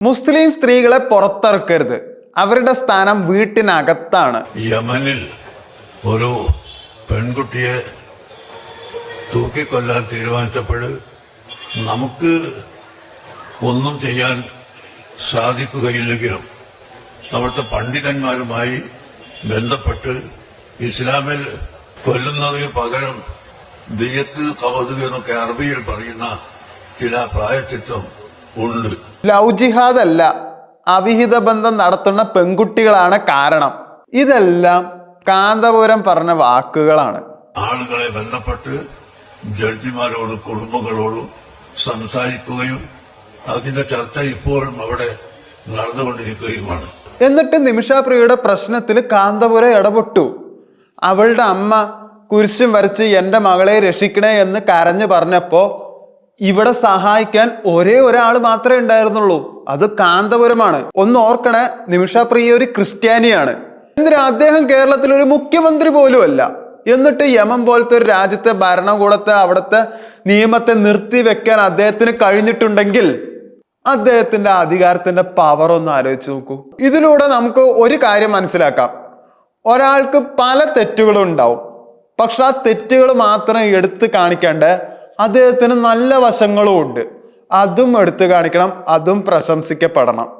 മുസ്ലിം സ്ത്രീകളെ പുറത്തിറക്കരുത്. അവരുടെ സ്ഥാനം വീട്ടിനകത്താണ്. യമനിൽ ഒരു പെൺകുട്ടിയെ തൂക്കിക്കൊല്ലാൻ തീരുമാനിച്ചപ്പോൾ നമുക്ക് ഒന്നും ചെയ്യാൻ സാധിക്കുകയില്ലെങ്കിലും അവിടുത്തെ പണ്ഡിതന്മാരുമായി ബന്ധപ്പെട്ട് ഇസ്ലാമിൽ കൊല്ലുന്നതിന് പകരം ദിയത്ത് കവത് എന്നൊക്കെ അറബിയിൽ പറയുന്ന ചില പ്രായച്ചിത്വം ഉണ്ട്. ലവ് ജിഹാദ് അല്ല അവിഹിത ബന്ധം നടത്തുന്ന പെൺകുട്ടികളാണ് കാരണം. ഇതെല്ലാം കാന്തപുരം പറഞ്ഞ വാക്കുകളാണ്. ആളുകളെ ബന്ധപ്പെട്ട് ജഡ്ജിമാരോടും കുടുംബങ്ങളോടും സംസാരിക്കുകയും അതിന്റെ ചർച്ച ഇപ്പോഴും അവിടെ നടന്നുകൊണ്ടിരിക്കുകയുമാണ്. എന്നിട്ട് നിമിഷാപ്രിയയുടെ പ്രശ്നത്തിൽ കാന്തപുരം ഇടപെട്ടു. അവളുടെ അമ്മ കുരിശും വരച്ച് എന്റെ മകളെ രക്ഷിക്കണേ എന്ന് കരഞ്ഞു പറഞ്ഞപ്പോ ഇവിടെ സഹായിക്കാൻ ഒരേ ഒരാൾ മാത്രമേ ഉണ്ടായിരുന്നുള്ളൂ. അത് കാന്തപുരമാണ്. ഒന്ന് ഓർക്കണേ നിമിഷാപ്രിയ ഒരു ക്രിസ്ത്യാനിയാണ്. എന്തിനാ അദ്ദേഹം കേരളത്തിൽ ഒരു മുഖ്യമന്ത്രി പോലും അല്ല? എന്നിട്ട് യമൻ പോലത്തെ ഒരു രാജ്യത്തെ ഭരണകൂടത്തെ അവിടുത്തെ നിയമത്തെ നിർത്തി വെക്കാൻ അദ്ദേഹത്തിന് കഴിഞ്ഞിട്ടുണ്ടെങ്കിൽ അദ്ദേഹത്തിന്റെ അധികാരത്തിന്റെ പവർ ഒന്ന് ആലോചിച്ച് നോക്കൂ. ഇതിലൂടെ നമുക്ക് ഒരു കാര്യം മനസ്സിലാക്കാം. ഒരാൾക്ക് പല തെറ്റുകളും ഉണ്ടാവും. പക്ഷെ ആ തെറ്റുകൾ മാത്രം എടുത്ത് കാണിക്കാണ്ട് അദ്ദേഹത്തിന് നല്ല വശങ്ങളും ഉണ്ട്. അതും എടുത്തു കാണിക്കണം അതും പ്രശംസിക്കപ്പെടണം.